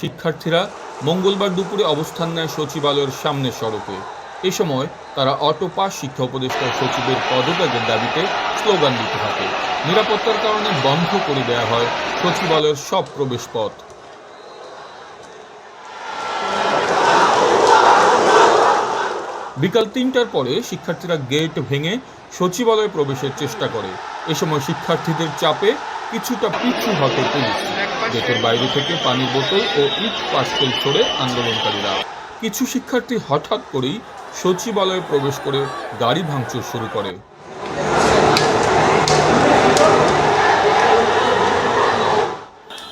শিক্ষার্থীরা মঙ্গলবার দুপুরে অবস্থান নেয় সচিবালয়ের সামনের সড়কে। এ সময় তারা অটো পাস শিক্ষা উপদেষ্টা সচিবের পদত্যাগের দাবিতে স্লোগান দিতে থাকে। নিরাপত্তার কারণে বন্ধ করে দেওয়া হয় সচিবালয়ের সব প্রবেশপথ। বিকাল তিনটার পরে শিক্ষার্থীরা গেট ভেঙে সচিবালয়ে প্রবেশের চেষ্টা করে। এ সময় শিক্ষার্থীদের চাপে কিছুটা পিছু হতে পুলিশ। গেটের বাইরে থেকে পানির বোতল ও ইট পাস্কেল ছড়ে আন্দোলনকারীরা। কিছু শিক্ষার্থী হঠাৎ করেই সচিবালয়ে প্রবেশ করে গাড়ি ভাঙচুর শুরু করে।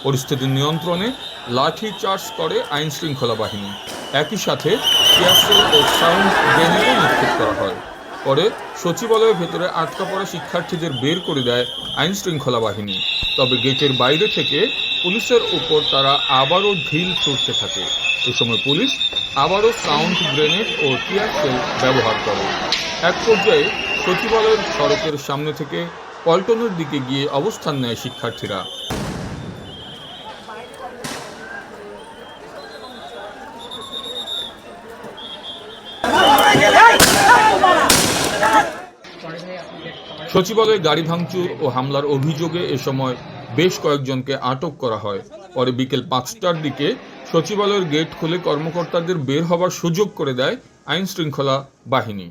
পরিস্থিতি নিয়ন্ত্রণে লাঠি চার্জ করে আইন শৃঙ্খলা বাহিনী। একই সাথে ও সাউন্ড গ্রেনেডও নিক্ষেপ করা হয়। পরে সচিবালয়ের ভেতরে আটকা পড়া শিক্ষার্থীদের বের করে দেয় আইন শৃঙ্খলা বাহিনী। তবে গেটের বাইরে থেকে পুলিশের ওপর তারা আবারও ঢিল ছুটতে থাকে। এ সময় পুলিশ আবারও সাউন্ড গ্রেনেড ও টিয়ারশেল ব্যবহার করে। এক পর্যায়ে সচিবালয়ের সড়কের সামনে থেকে পল্টনের দিকে গিয়ে অবস্থান নেয় শিক্ষার্থীরা। সচিবালয়ে গাড়ি ভাঙচুর ও হামলার অভিযোগে এ সময় বেশ কয়েকজনকে আটক করা হয়। পরে বিকেল পাঁচটার দিকে সচিবালয়ের গেট খুলে কর্মকর্তাদের বের হবার সুযোগ করে দেয় আইন শৃঙ্খলা বাহিনী।